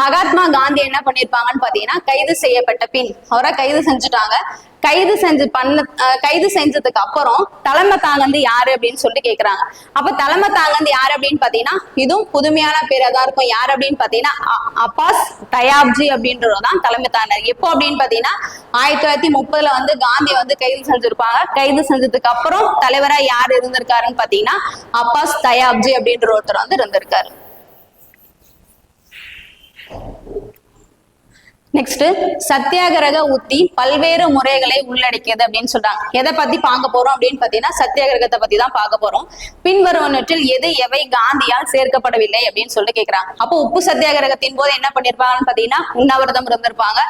மகாத்மா காந்தி என்ன பண்ணிருப்பாங்கன்னு பாத்தீங்கன்னா கைது செய்யப்பட்ட பின். அவரை கைது செஞ்சுட்டாங்க. கைது செஞ்சு பண்ண கைது செஞ்சதுக்கு அப்புறம் தலைமை தாங்கந்து யாரு அப்படின்னு சொல்லிட்டு கேக்குறாங்க. அப்ப தலைமை தாங்கந்து யாரு அப்படின்னு பாத்தீங்கன்னா இதுவும் புதுமையான பேரா தான் இருக்கும். யாரு அப்படின்னு பாத்தீங்கன்னா அப்பாஸ் தயாப்ஜி அப்படின்றவர் தான் தலைமை தாங்கினார். எப்போ அப்படின்னு பாத்தீங்கன்னா ஆயிரத்தி தொள்ளாயிரத்தி முப்பதுல வந்து காந்தி வந்து கைது செஞ்சிருப்பாங்க. கைது செஞ்சதுக்கு அப்புறம் தலைவரா யார் இருந்திருக்காருன்னு பாத்தீங்கன்னா அப்பாஸ் தயாப்ஜி அப்படின்ற ஒருத்தர் வந்து இருந்திருக்காரு. நெக்ஸ்ட் சத்தியாகிரக உத்தி பல்வேறு முறைகளை உள்ளடக்கியது அப்படின்னு சொல்றாங்க. எதை பத்தி பார்க்க போறோம் அப்படின்னு பாத்தீங்கன்னா சத்தியாகிரகத்தை பத்தி தான் பார்க்க போறோம். பின்வருவனற்றில் எது எவை காந்தியால் சேர்க்கப்படவில்லை அப்படின்னு சொல்லிட்டு கேக்குறாங்க. அப்போ உப்பு சத்தியாகிரகத்தின் போது என்ன பண்ணிருப்பாங்கன்னு பாத்தீங்கன்னா உண்ணாவிரதம் இருந்திருப்பாங்க.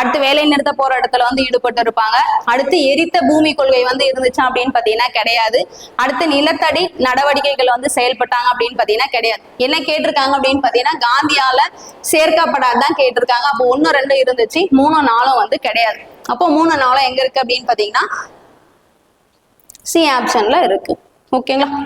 அடுத்து வேலை நிறுத்த போற இடத்துல வந்து ஈடுபட்டு இருப்பாங்க அடுத்து எரித்த பூமி கொள்கை வந்து இருந்துச்சா அப்படின்னு பாத்தீங்கன்னா கிடையாது. அடுத்து நிலத்தடி நடவடிக்கைகள் வந்து செயல்பட்டாங்க அப்படின்னு பாத்தீங்கன்னா கிடையாது. என்ன கேட்டிருக்காங்க அப்படின்னு பாத்தீங்கன்னா காந்தியால சேர்க்கப்படாதான் கேட்டிருக்காங்க. அப்போ ஒண்ணு ரெண்டு இருந்துச்சு. மூணு நாளும் வந்து கிடையாது. அப்போ மூணு நாளும் எங்க இருக்கு அப்படின்னு பாத்தீங்கன்னா சி ஆப்ஷன்ல இருக்கு. ஓகேங்களா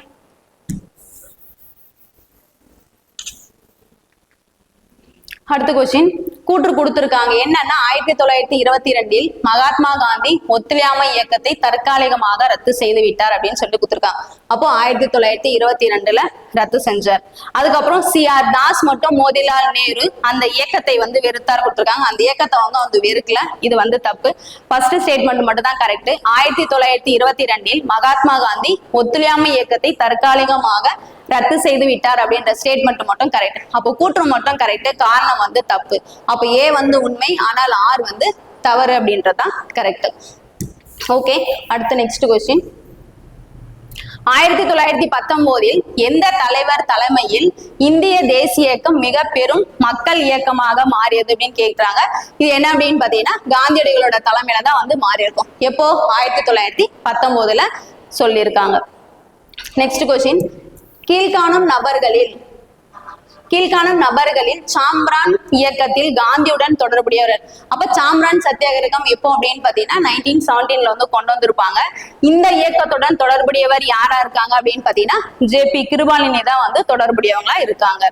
அடுத்த கொஸ்டின் கூற்று கொடுத்திருக்காங்க. என்னன்னா ஆயிரத்தி தொள்ளாயிரத்தி இருபத்தி ரெண்டில் மகாத்மா காந்தி ஒத்துழையாமை இயக்கத்தை தற்காலிகமாக ரத்து செய்து விட்டார் அப்படின்னு சொல்லிட்டு கொடுத்துருக்காங்க. அப்போ ஆயிரத்தி தொள்ளாயிரத்தி இருபத்தி ரெண்டுல ரத்து செஞ்சார். அதுக்கப்புறம் சி ஆர் தாஸ் மற்றும் மோதிலால் நேரு அந்த இயக்கத்தை வந்து வெறுத்தார் கொடுத்துருக்காங்க. அந்த இயக்கத்தை அவங்க வந்து வெறுக்கல. இது வந்து தப்பு. ஃபர்ஸ்ட் ஸ்டேட்மெண்ட் மட்டும் தான் கரெக்ட் ஆயிரத்தி தொள்ளாயிரத்தி இருபத்தி ரெண்டில் மகாத்மா காந்தி ஒத்துழையாமை இயக்கத்தை தற்காலிகமாக ரத்து செய்து விட்டார் அப்படின்ற ஸ்டேட்மெண்ட் மட்டும் கரெக்ட் அப்போ கூற்று மட்டும் கரெக்ட் காரணம் வந்து தப்பு. அப்போ ஏ வந்து உண்மை ஆனால் ஆர் வந்து தவறு அப்படின்றதான் கரெக்ட் ஓகே அடுத்த நெக்ஸ்ட் கொஸ்டின் ஆயிரத்தி தொள்ளாயிரத்தி பத்தொன்பதில் எந்த தலைவர் தலைமையில் இந்திய தேசிய இயக்கம் மிக பெரும் மக்கள் இயக்கமாக மாறியது அப்படின்னு கேக்குறாங்க. இது என்ன அப்படின்னு பாத்தீங்கன்னா காந்தியடிகளோட தலைமையில தான் வந்து மாறி இருக்கும் எப்போ? ஆயிரத்தி தொள்ளாயிரத்தி பத்தொன்பதுல சொல்லியிருக்காங்க. நெக்ஸ்ட் கொஸ்டின் கீழ்காணும் நபர்களில் கீழ்காணும் நபர்களில் சாம்ரான் இயக்கத்தில் காந்தியுடன் தொடர்புடையவர். அப்ப சாம்ரான் சத்தியாகிரகம் எப்போ அப்படின்னு பாத்தீங்கன்னா நைன்டீன் செவன்டீன்ல வந்து கொண்டு வந்திருப்பாங்க. இந்த இயக்கத்துடன் தொடர்புடையவர் யாரா இருக்காங்க அப்படின்னு பாத்தீங்கன்னா ஜே பி கிருபாலினி தான் வந்து தொடர்புடையவங்களா இருக்காங்க.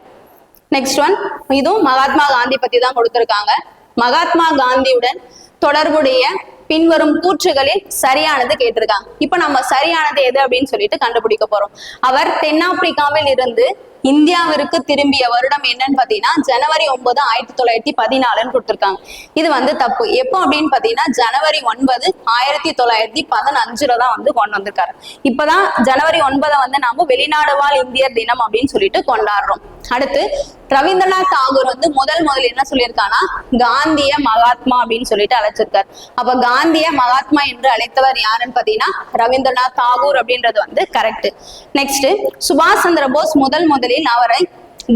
நெக்ஸ்ட் ஒன் இதுவும் மகாத்மா காந்தி பத்தி தான் கொடுத்திருக்காங்க. மகாத்மா காந்தியுடன் தொடர்புடைய பின்வரும் கூற்றுகளில் சரியானது கேட்டிருக்காங்க. இப்ப நம்ம சரியானது எது அப்படின்னு சொல்லிட்டு கண்டுபிடிக்க போறோம். அவர் தென்னாப்பிரிக்காவில் இருந்து இந்தியாவிற்கு திரும்பிய வருடம் என்னன்னு பாத்தீங்கன்னா ஜனவரி ஒன்பது ஆயிரத்தி தொள்ளாயிரத்தி பதினாலுன்னு கொடுத்துருக்காங்க. இது வந்து தப்பு. எப்போ அப்படின்னு பாத்தீங்கன்னா ஜனவரி ஒன்பது ஆயிரத்தி தொள்ளாயிரத்தி பதினஞ்சுல தான் வந்து கொண்டு வந்திருக்காரு. இப்பதான் ஜனவரி ஒன்பதை வந்து நாம வெளிநாடு வாழ் இந்தியர் தினம் அப்படின்னு சொல்லிட்டு கொண்டாடுறோம். அடுத்து ரவீந்திரநாத் தாகூர் வந்து முதல் முதல் என்ன சொல்லியிருக்காங்கன்னா காந்திய மகாத்மா அப்படின்னு சொல்லிட்டு அழைச்சிருக்காரு. அப்ப காந்திய மகாத்மா என்று அழைத்தவர் யாருன்னு பாத்தீங்கன்னா ரவீந்திரநாத் தாகூர் அப்படின்றது வந்து கரெக்ட் நெக்ஸ்ட் சுபாஷ் சந்திர போஸ் முதல் முதலில் அவரை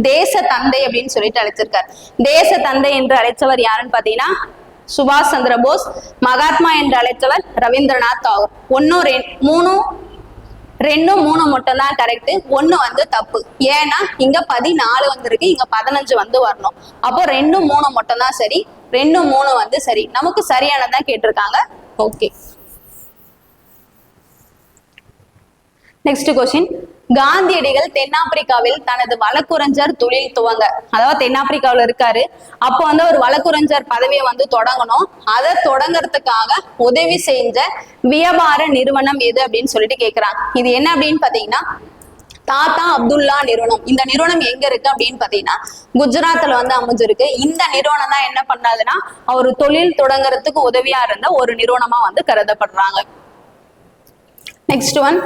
தேச தந்தை அப்படின்னு சொல்லிட்டு அழைச்சிருக்காரு. தேச தந்தை என்று அழைச்சவர் யாருன்னு பாத்தீங்கன்னா சுபாஷ் சந்திர போஸ் மகாத்மா என்று அழைத்தவர் ரவீந்திரநாத் தாகூர். ஒன்னும் மூணும் ரெண்டும் மூணு மட்டும் தான் கரெக்ட் ஒண்ணு வந்து தப்பு. ஏன்னா இங்க பதினாலு வந்திருக்கு இங்க பதினஞ்சு வந்து வரணும். அப்போ ரெண்டும் மூணு மட்டும் தான் சரி. ரெண்டும் மூணு வந்து சரி. நமக்கு சரியானதான் கேட்டிருக்காங்க. ஓகே நெக்ஸ்ட் கொஸ்டின் காந்தியடிகள் தென்னாப்பிரிக்காவில் தனது வழக்குரைஞர் தொழில் துவங்க அதாவது தென்னாப்பிரிக்காவில் இருக்காரு. அப்போ வந்து ஒரு வழக்குரைஞர் பதவியை வந்து தொடங்கணும். அதை தொடங்குறதுக்காக உதவி செஞ்ச வியாபார நிறுவனம் எது அப்படின்னு சொல்லிட்டு கேக்குறாங்க. இது என்ன அப்படின்னு பாத்தீங்கன்னா தாத்தா அப்துல்லா நிறுவனம். இந்த நிறுவனம் எங்க இருக்கு அப்படின்னு பாத்தீங்கன்னா குஜராத்ல வந்து அமைஞ்சிருக்கு. இந்த நிறுவனம் தான் என்ன பண்ணாதுன்னா அவர் தொழில் தொடங்குறதுக்கு உதவியா இருந்த ஒரு நிறுவனமா வந்து கருதப்படுறாங்க. நெக்ஸ்ட் ஒன்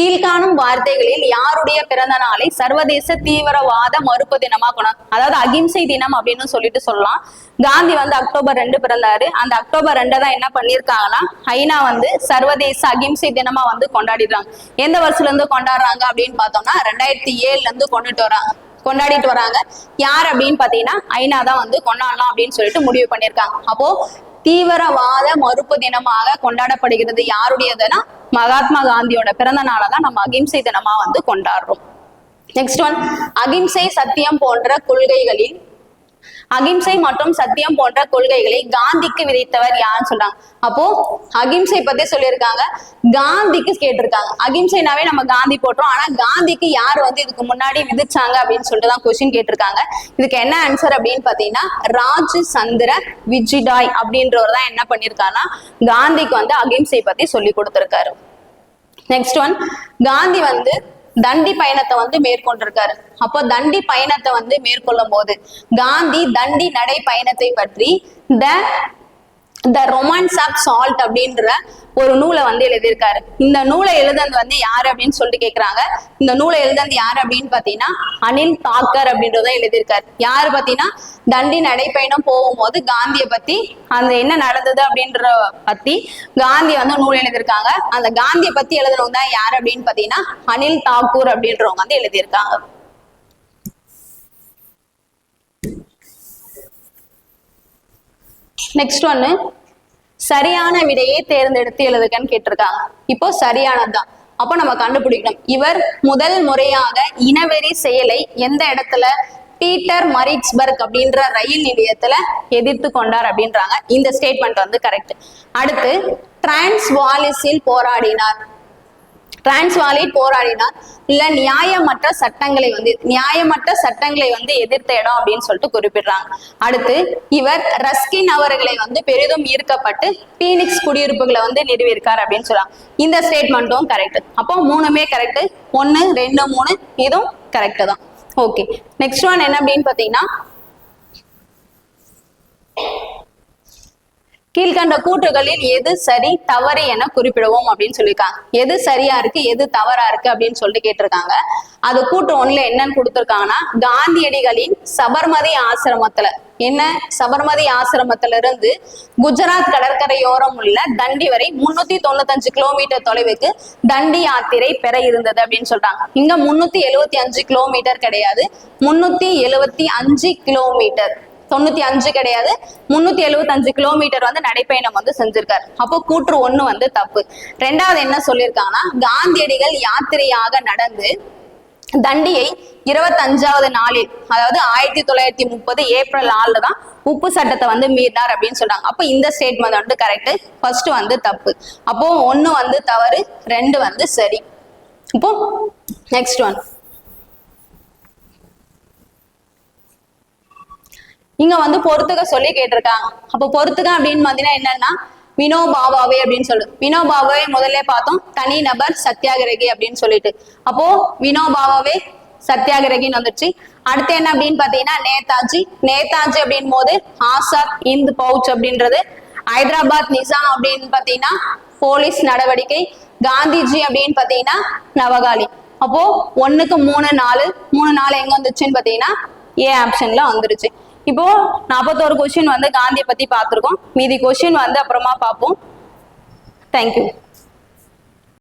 கீழ்காணும் வார்த்தைகளில் யாருடைய பிறந்த நாளை சர்வதேச தீவிரவாத மறுப்பு தினமா கொண்டா அதாவது அகிம்சை தினம் அப்படின்னு சொல்லிட்டு சொல்லலாம். காந்தி வந்து அக்டோபர் ரெண்டு பிறந்தாரு. அந்த அக்டோபர் ரெண்டை தான் என்ன பண்ணியிருக்காங்கன்னா ஐநா வந்து சர்வதேச அகிம்சை தினமா வந்து கொண்டாடிடுறாங்க. எந்த வருஷத்துல இருந்து கொண்டாடுறாங்க அப்படின்னு பார்த்தோம்னா ரெண்டாயிரத்தி ஏழுல இருந்து கொண்டுட்டு வராங்க கொண்டாடிட்டு வராங்க. யார் அப்படின்னு பாத்தீங்கன்னா ஐநா தான் வந்து கொண்டாடலாம் அப்படின்னு சொல்லிட்டு முடிவு பண்ணியிருக்காங்க. அப்போ தீவிரவாத மறுப்பு தினமாக கொண்டாடப்படுகிறது. யாருடையதுன்னா மகாத்மா காந்தியோட பிறந்த நாளை தான் நம்ம அகிம்சை தினமா வந்து கொண்டாடுறோம். நெக்ஸ்ட் ஒன் அகிம்சை சத்தியம் போன்ற கொள்கைகளில் அகிம்சை மற்றும் சத்தியம் போன்ற கொள்கைகளை காந்திக்கு விதைத்தவர் யாருன்னு சொல்றாங்க. அப்போ அகிம்சை பத்தி சொல்லியிருக்காங்க. காந்திக்கு கேட்டிருக்காங்க. அகிம்சைனாவே நம்ம காந்தி போட்டோம். ஆனா காந்திக்கு யார் வந்து இதுக்கு முன்னாடி விதிச்சாங்க அப்படின்னு சொல்லிட்டு தான் கொஸ்டின் கேட்டிருக்காங்க. இதுக்கு என்ன ஆன்சர் அப்படின்னு பாத்தீங்கன்னா ராஜ் சந்திர விஜிடாய் அப்படின்றவர் தான் என்ன பண்ணிருக்காருன்னா காந்திக்கு வந்து அகிம்சை பத்தி சொல்லி கொடுத்திருக்காரு. நெக்ஸ்ட் ஒன் காந்தி வந்து தண்டி பயணத்தை வந்து மேற்கொண்டிருக்காரு. அப்போ தண்டி பயணத்தை வந்து மேற்கொள்ளும் போது காந்தி தண்டி நடை பயணத்தை பற்றி the the romance of salt அப்படின்ற ஒரு நூலை வந்து எழுதியிருக்காரு. இந்த நூலை எழுதுனது வந்து யாரு அப்படின்னு சொல்லிட்டு கேக்குறாங்க. இந்த நூலை எழுதுனது யாரு அப்படின்னு பாத்தீங்கன்னா அனில் தாக்கர் அப்படின்றத எழுதியிருக்காரு. யாரு பாத்தீங்கன்னா தண்டி நடைப்பயணம் போகும்போது காந்தியை பத்தி அந்த என்ன நடந்தது அப்படின்ற பத்தி காந்தி வந்து நூல் எழுதியிருக்காங்க. அந்த காந்தியை பத்தி எழுதுனவங்க தான் யாரு அப்படின்னு பாத்தீங்கன்னா அனில் தாக்கூர் அப்படின்றவங்க வந்து எழுதியிருக்காங்க. நெக்ஸ்ட் ஒன்னு சரியான விடையை தேர்ந்தெடுத்து எழுதுகன்னு கேட்டிருக்காங்க. இப்போ சரியானதுதான். அப்போ நம்ம கண்டுபிடிக்கணும். இவர் முதல் முறையாக இனவெறி செயலை எந்த இடத்துல? பீட்டர் மரிட்ஸ்பர்க் அப்படின்ற ரயில் நிலையத்துல எதிர்த்து கொண்டார் அப்படின்றாங்க. இந்த ஸ்டேட்மெண்ட் வந்து கரெக்ட் அடுத்து டிரான்ஸ்வாலிஸில் போராடினார். டிரான்ஸ்வாலில் போராடினார் இல்ல நியாயமற்ற சட்டங்களை வந்து நியாயமற்ற சட்டங்களை வந்து எதிர்த்த இடம் அப்படின்னு சொல்லிட்டு குறிப்பிடுறாங்க. அடுத்து இவர் ரஸ்கின் அவர்களை வந்து பெரிதும் ஈர்க்கப்பட்டு பீனிக்ஸ் குடியிருப்புகளை வந்து நிறுவியிருக்கார் அப்படின்னு சொல்றாங்க. இந்த ஸ்டேட்மெண்ட்டும் கரெக்ட் அப்போ மூணுமே கரெக்ட் ஒன்னு ரெண்டு மூணு இதுவும் கரெக்ட் தான். ஓகே நெக்ஸ்ட் ஒன் என்ன அப்படின்னு பாத்தீங்கன்னா கீழ்கண்ட கூற்றுகளில் எது சரி தவறு என குறிப்பிடுவோம் அப்படின்னு சொல்லியிருக்காங்க. எது சரியா இருக்கு எது தவறா இருக்கு அப்படின்னு சொல்லிட்டு கேட்டிருக்காங்க. அது கூட்டு ஒண்ணுல என்னன்னு கொடுத்துருக்காங்கன்னா காந்தியடிகளின் சபர்மதி ஆசிரமத்துல என்ன? சபர்மதி ஆசிரமத்துல இருந்து குஜராத் கடற்கரையோரம் உள்ள தண்டி வரை முன்னூத்தி தொண்ணூத்தஞ்சு கிலோமீட்டர் தொலைவுக்கு தண்டி யாத்திரை பெற இருந்தது அப்படின்னு சொல்றாங்க. இங்க முன்னூத்தி எழுவத்தி அஞ்சு கிலோமீட்டர் கிடையாது. முன்னூத்தி எழுவத்தி அஞ்சு கிலோமீட்டர். தொண்ணூத்தி அஞ்சு கிடையாது. முன்னூத்தி எழுபத்தஞ்சு கிலோமீட்டர் வந்து நடைப்பயணம் வந்து செஞ்சிருக்காரு. அப்போ கூற்று ஒண்ணு வந்து தப்பு. ரெண்டாவது என்ன சொல்லியிருக்காங்கன்னா காந்தியடிகள் யாத்திரையாக நடந்து தண்டியை இருபத்தஞ்சாவது நாளில் அதாவது ஆயிரத்தி தொள்ளாயிரத்தி முப்பது ஏப்ரல் நாலுல தான் உப்பு சட்டத்தை வந்து மீறினார் அப்படின்னு சொல்றாங்க. அப்போ இந்த ஸ்டேட்மெண்ட் வந்து கரெக்ட் ஃபர்ஸ்ட் வந்து தப்பு. அப்போ ஒன்னு வந்து தவறு ரெண்டு வந்து சரி. இப்போ நெக்ஸ்ட் ஒன் இங்க வந்து பொறுத்துக்க சொல்லி கேட்டிருக்காங்க. அப்ப பொறுத்துக்க அப்படின்னு பாத்தீங்கன்னா என்னன்னா வினோபாபாவே அப்படின்னு சொல்லு. வினோபாபாவே முதல்ல பார்த்தோம். தனி நபர் சத்தியாகிரகி அப்படின்னு சொல்லிட்டு. அப்போ வினோபாபாவே சத்தியாகிரகின்னு வந்துருச்சு. அடுத்து என்ன அப்படின்னு பாத்தீங்கன்னா நேதாஜி. நேதாஜி அப்படின் போது ஆசாத் இந்து பவுச் அப்படின்றது. ஹைதராபாத் நிசாம் அப்படின்னு பாத்தீங்கன்னா போலீஸ் நடவடிக்கை. காந்திஜி அப்படின்னு பாத்தீங்கன்னா நவகாலி அப்போ ஒண்ணுக்கு மூணு நாலு மூணு நாலு எங்க வந்துச்சுன்னு பாத்தீங்கன்னா ஏ ஆப்ஷன்ல வந்துருச்சு. இப்போ நாற்பத்தோரு கொஸ்டின் வந்து காந்தியை பத்தி பாத்துருக்கோம் மீதி கொஸ்டின் வந்து அப்புறமா பார்ப்போம். தேங்க்யூ